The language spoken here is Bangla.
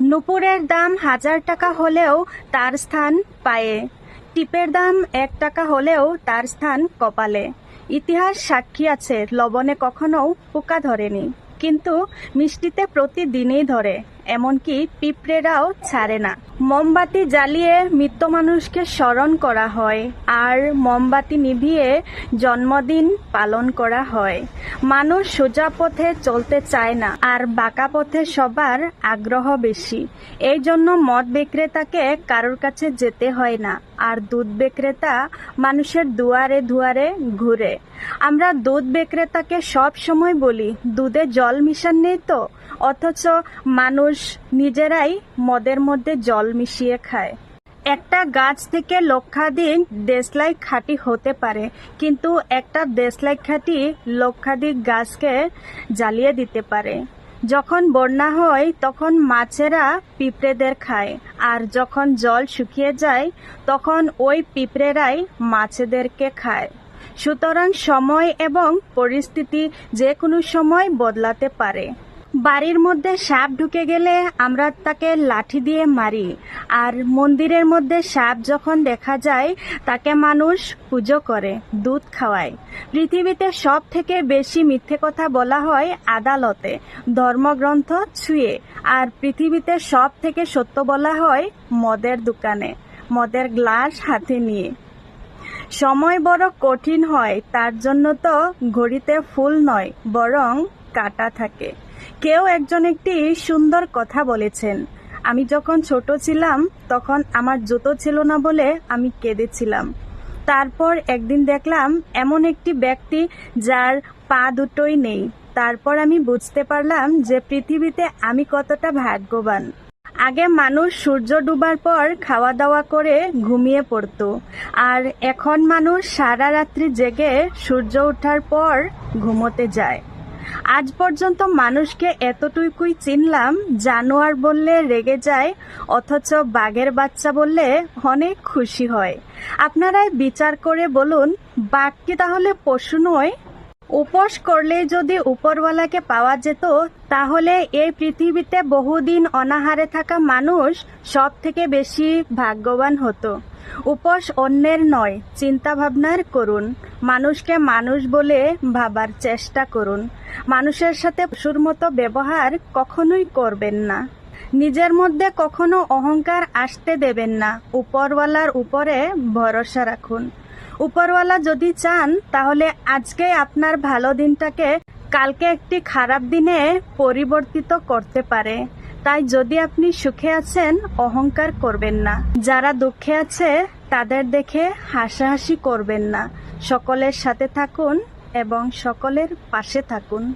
নুপুরের দাম হাজার টাকা হলেও তার স্থান পায়ে। টিপের দাম এক টাকা হলেও তার স্থান কপালে। ইতিহাস সাক্ষী আছে, লবণে কখনো পোকা ধরেনি। কিন্তু মিষ্টিতে প্রতিদিনই ধরে। এমনকি পিঁপড়েরাও ছাড়ে না। মোমবাতি জ্বালিয়ে মৃত মানুষকে স্মরণ করা হয় আর মোমবাতি নিভিয়ে জন্মদিন পালন করা হয়। মানুষ সোজা পথে চলতে চায় না আর বাঁকা পথে সবার আগ্রহ বেশি। এই জন্য মদ বিক্রেতাকে কারোর কাছে যেতে হয় না আর দুধ বিক্রেতা মানুষের দুয়ারে দুয়ারে ঘুরে। আমরা দুধ বিক্রেতাকে সব সময় বলি, দুধে জল মিশান নেই তো? অথচ মানুষ নিজেরাই মদের মধ্যে জল মিশিয়ে খায়। একটা গাছ থেকে লক্ষাধিক দেশলাই খাঁটি হতে পারে, কিন্তু একটা দেশলাই খাঁটি লক্ষাধিক গাছকে জ্বালিয়ে দিতে পারে। যখন বন্যা হয়, তখন মাছেরা পিঁপড়েদের খায়, আর যখন জল শুকিয়ে যায়, তখন ওই পিঁপড়েরাই মাছেদেরকে খায়। সুতরাং সময় এবং পরিস্থিতি যে কোনো সময় বদলাতে পারে। বাড়ির মধ্যে সাপ ঢুকে গেলে আমরা তাকে লাঠি দিয়ে মারি। আর মন্দিরের মধ্যে সাপ যখন দেখা যায়, তাকে মানুষ পুজো করে, দুধ খাওয়ায়। পৃথিবীতে সব থেকে বেশি মিথ্যে কথা বলা হয় আদালতে, ধর্মগ্রন্থ ছুঁয়ে। আর পৃথিবীতে সব থেকে সত্য বলা হয় মদের দোকানে, মদের গ্লাস হাতে নিয়ে। সময় বড় কঠিন হয়, তার জন্য তো ঘড়িতে ফুল নয়, বরং কাটা থাকে। কেউ একজন একটি সুন্দর কথা বলেছেন। আমি যখন ছোট ছিলাম, তখন আমার জুতো ছিল না বলে আমি কেঁদেছিলাম। তারপর একদিন দেখলাম, এমন একটি ব্যক্তি যার পা দুটোই নেই। তারপর আমি বুঝতে পারলাম যে পৃথিবীতে আমি কতটা ভাগ্যবান। আগে মানুষ সূর্য ডুবার পর খাওয়া দাওয়া করে ঘুমিয়ে পড়তো। আর এখন মানুষ সারা রাত্রি জেগে সূর্য ওঠার পর ঘুমোতে যায়। আজ পর্যন্ত মানুষকে এতটুকুই চিনলাম, জানোয়ার বললে রেগে যায়, অথচ বাঘের বাচ্চা বললে অনেক খুশি হয়। আপনারাই বিচার করে বলুন, বাঘ কি তাহলে পশু নয়? উপোস করলে যদি উপরওয়ালাকে পাওয়া যেত, তাহলে এই পৃথিবীতে বহুদিন অনাহারে থাকা মানুষ সব থেকে বেশি ভাগ্যবান হতো। উপোস অন্যের নয় চিন্তা ভাবনার করুন। মানুষকে মানুষ বলে ভাবার চেষ্টা করুন। মানুষের সাথে পশুর মতো ব্যবহার কখনোই করবেন না। নিজের মধ্যে কখনো অহংকার আসতে দেবেন না। উপরওয়ালার উপরে ভরসা রাখুন। উপরওয়ালা যদি চান, তাহলে আজকে আপনার ভালো দিনটাকে কালকে একটি খারাপ দিনে পরিবর্তিত করতে পারে। তাই যদি আপনি সুখে আছেন, অহংকার করবেন না। যারা দুঃখে আছে, তাদের দেখে হাসাহাসি করবেন না। সকলের সাথে থাকুন এবং সকলের পাশে থাকুন।